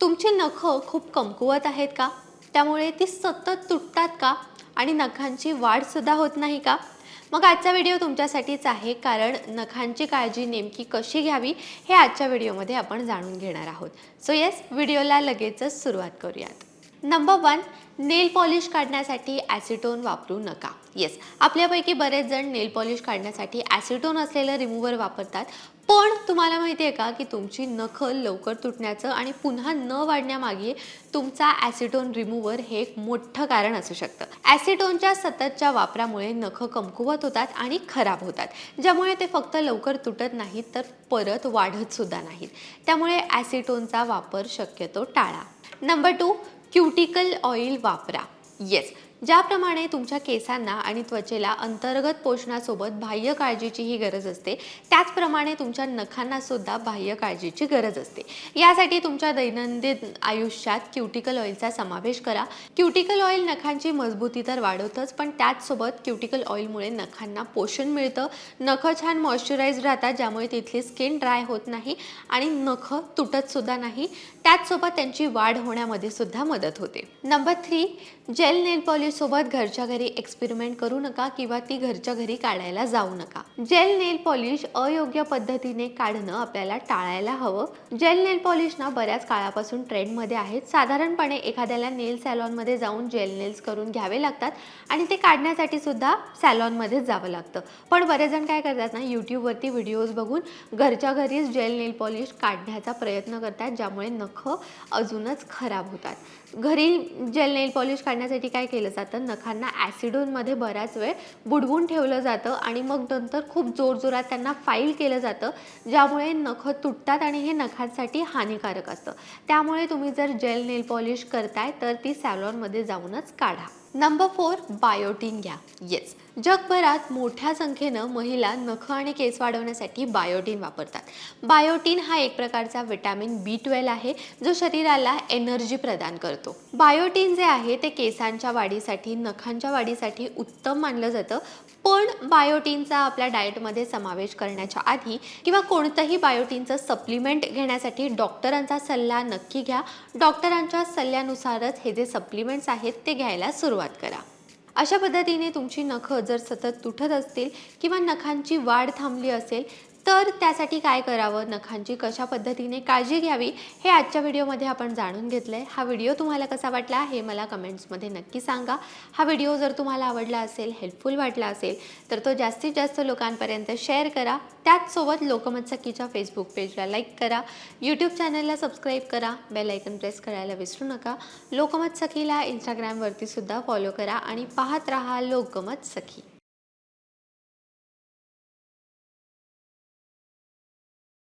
तुमची नखं खूप कमकुवत आहेत का? त्यामुळे ती सतत तुटतात का? आणि नखांची वाढसुद्धा होत नाही का? मग आजचा व्हिडिओ तुमच्यासाठीच आहे कारण नखांची काळजी नेमकी कशी घ्यावी हे आजच्या व्हिडिओमध्ये आपण जाणून घेणार आहोत. सो येस व्हिडिओला लगेचच सुरुवात करूयात. नंबर वन नेल पॉलिश काढण्यासाठी ॲसिटोन वापरू नका. येस आपल्यापैकी बरेच जण नेल पॉलिश काढण्यासाठी ॲसिटोन असलेलं रिमूव्हर वापरतात. पण तुम्हाला माहिती आहे का की तुमची नखल लवकर तुटण्याचं आणि पुन्हा न वाढण्यामागे तुमचा ॲसिटोन रिमूव्हर हे एक मोठं कारण असू शकतं. ॲसिटोनच्या सततच्या वापरामुळे नखं कमकुवत होतात आणि खराब होतात. ज्यामुळे ते फक्त लवकर तुटत नाहीत तर परत वाढत सुद्धा नाहीत. त्यामुळे ॲसिटोनचा वापर शक्यतो टाळा. नंबर टू क्युटिकल ऑइल वापरा. येस ज्याप्रमाणे तुमच्या केसांना आणि त्वचेला अंतर्गत पोषणासोबत बाह्य काळजीचीही गरज असते त्याचप्रमाणे तुमच्या नखांना सुद्धा बाह्य काळजीची गरज असते. यासाठी तुमच्या दैनंदिन आयुष्यात क्युटिकल ऑइलचा समावेश करा. क्युटिकल ऑइल नखांची मजबूती तर वाढवतच पण त्याचसोबत क्युटिकल ऑइलमुळे नखांना पोषण मिळतं. नखं छान मॉइश्चराईज राहतात ज्यामुळे तिथली स्किन ड्राय होत नाही आणि नखं तुटत सुद्धा नाही. त्याचसोबत त्यांची वाढ होण्यामध्ये सुद्धा मदत होते. Number three gel nail polish सोबत घरच्या घरी एक्सपेरिमेंट करू नका किंवा ती घरच्या घरी काढायला जाऊ नका. जेल नेल पॉलिश अयोग्य पद्धतीने काढणं आपल्याला टाळायला हवं. जेल नेल पॉलिश ना बऱ्याच काळापासून ट्रेंडमध्ये आहेत. साधारणपणे एखाद्याला नेल सॅलॉनमध्ये जाऊन जेल नेल्स करून घ्यावे लागतात आणि ते काढण्यासाठी सुद्धा सॅलॉनमध्येच जावं लागतं. पण बरेच जण काय करतात ना यूट्यूबवरती व्हिडिओज बघून घरच्या घरीच जेल नेल पॉलिश काढण्याचा प्रयत्न करतात ज्यामुळे नखं अजूनच खराब होतात. घरी जेल नेल पॉलिश काढण्यासाठी काय केलं जातं. नखांना ॲसिडोनमध्ये बराच वेळ बुडवून ठेवलं जातं आणि मग नंतर खूप जोरजोरात त्यांना फाईल केलं जातं ज्यामुळे नखं तुटतात आणि हे नखांसाठी हानिकारक असतं. त्यामुळे तुम्ही जर जेल नेल पॉलिश करताय तर ती सॅलॉनमध्ये जाऊनच काढा. नंबर फोर बायोटीन घ्या. येस जगभरात मोठ्या संख्येनं महिला नख आणि केस वाढवण्यासाठी बायोटीन वापरतात. बायोटीन हा एक प्रकारचा विटॅमिन बी ट्वेल्व आहे जो शरीराला एनर्जी प्रदान करतो. बायोटीन जे आहे ते केसांच्या वाढीसाठी नखांच्या वाढीसाठी उत्तम मानलं जातं. पण बायोटीनचा आपल्या डाएटमध्ये समावेश करण्याच्या आधी किंवा कोणतंही बायोटीनचं सप्लिमेंट घेण्यासाठी डॉक्टरांचा सल्ला नक्की घ्या. डॉक्टरांच्या सल्ल्यानुसारच हे जे सप्लिमेंट्स आहेत ते घ्यायला सुरुवात करा. अशा पद्धतीने तुमची नखं जर सतत तुटत असतील किंवा नखांची वाढ थांबली असेल तर त्यासाठी काय करावं? नखांची कशा पद्धतीने काळजी घ्यावी? हे आजच्या व्हिडिओमध्ये आपण जाणून घेतलं आहे हा व्हिडिओ तुम्हाला कसा वाटला हे मला कमेंट्समध्ये नक्की सांगा. हा व्हिडिओ जर तुम्हाला आवडला असेल हेल्पफुल वाटला असेल तर तो जास्तीत जास्त लोकांपर्यंत शेअर करा. त्याचसोबत लोकमत सखीच्या फेसबुक पेजला लाईक करा. यूट्यूब चॅनलला सबस्क्राईब करा. बेल ऐकन प्रेस करायला विसरू नका. लोकमत सखीला इंस्टाग्रामवरतीसुद्धा फॉलो करा आणि पाहत राहा लोकमत सखी